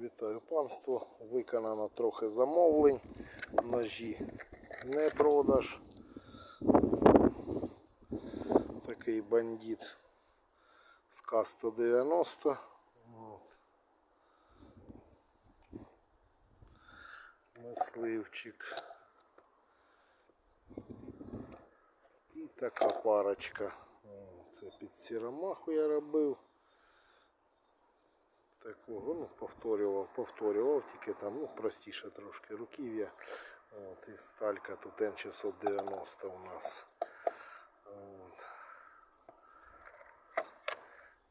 Вітаю панство. Виконано трохи замовлень. Ножі не продаж. Такий бандит з К-190. От. Мисливчик. І така парочка. Це під сіромаху я робив. Такого, ну, повторював, повторював, тільки там, ну, простіше трошки руків'я. От, і сталька тут Н690 у нас. От.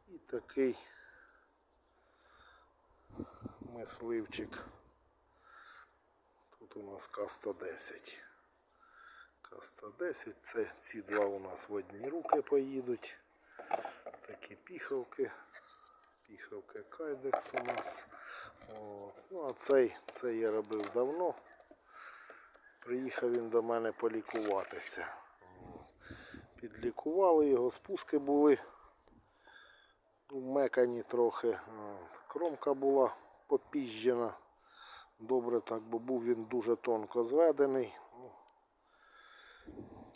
І такий мисливчик. Тут у нас К-110. К-110, це ці два у нас в одні руки поїдуть. Такі піхавки. Піхавка у нас. От. Ну, а цей, цей я робив давно. Приїхав він до мене полікуватися. Підлікували його, спуски були вмекані трохи. Кромка була попіжджена. Добре так, бо був він дуже тонко зведений. Ну,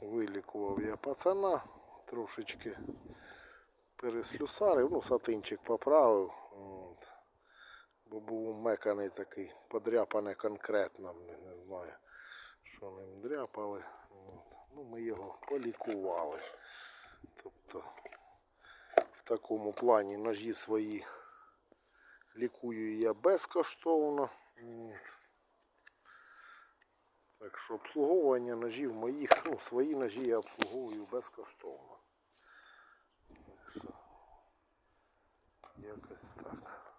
Вилікував я пацана трошечки переслюсарив, ну, сатинчик поправив. Був меканий такий, подряпаний конкретно, не знаю, що ним дряпали. От. Ну, ми його полікували. Тобто в такому плані ножі свої лікую я безкоштовно. От. Так що обслуговування ножів моїх, ну, свої ножі я обслуговую безкоштовно. Якось так.